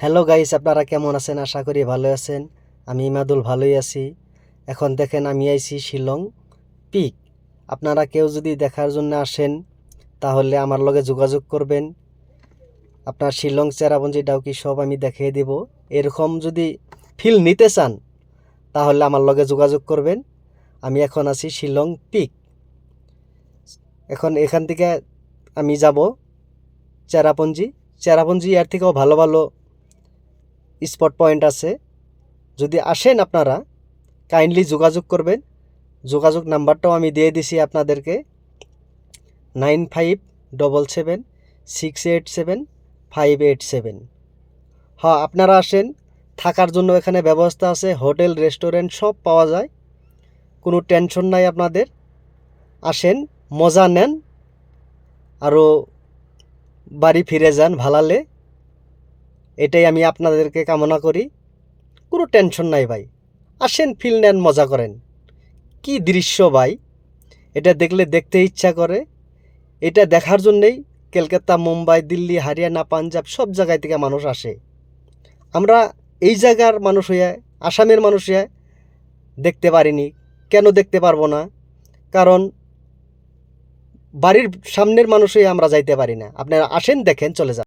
Hello guys আপনারা কেমন আছেন? আশা করি ভালো আছেন। আমি ইমাদুল, ভালোই আছি। এখন দেখেন, আমি আইছি শিলং পিক। আপনারা কেউ যদি দেখার জন্য আসেন, তাহলে আমার লগে যোগাযোগ করবেন। আপনার শিলং, চেরাপুঞ্জি, ডাউকি সব আমি দেখিয়ে দেব। এরকম যদি ফিল নিতে চান, তাহলে আমার লগে যোগাযোগ করবেন। আমি এখন আছি শিলং পিক। এখন এখান থেকে আমি যাব, চেরাপুঞ্জি। চেরাপুঞ্জি এর থেকেও ভালো ভালো স্পট পয়েন্ট আছে। যদি আসেন আপনারা, কাইন্ডলি যোগাযোগ করবেন। যোগাযোগ নাম্বারটাও আমি দিয়ে দিছি আপনাদেরকে। Nine five double seven, six eight seven, five eight seven. হ্যাঁ আপনারা আসেন। থাকার জন্য এখানে ব্যবস্থা আছে। হোটেল, রেস্টুরেন্ট সব পাওয়া যায়। কোনো টেনশন নাই আপনাদের। আসেন, মজা নেন। আরও বাড়ি ফিরে যান ভালালে। এটাই আমি আপনাদেরকে কামনা করি। কোনো টেনশন নাই ভাই। আসেন ফিল নেন, মজা করেন। কি দৃশ্য ভাই? এটা দেখলে দেখতে ইচ্ছা করে। এটা দেখার জন্যেই কলকাতা, মুম্বাই, দিল্লি, হরিয়ানা, পাঞ্জাব সব জায়গায় থেকে মানুষ আসে। আমরা এই জায়গার মানুষ হয়ে, আসামের মানুষ হয়ে দেখতে পারিনি। কেন দেখতে পারব না? কারণ বাড়ির সামনের মানুষই আমরা যাইতে পারি না। আপনারা আসেন, দেখেন, চলে যান।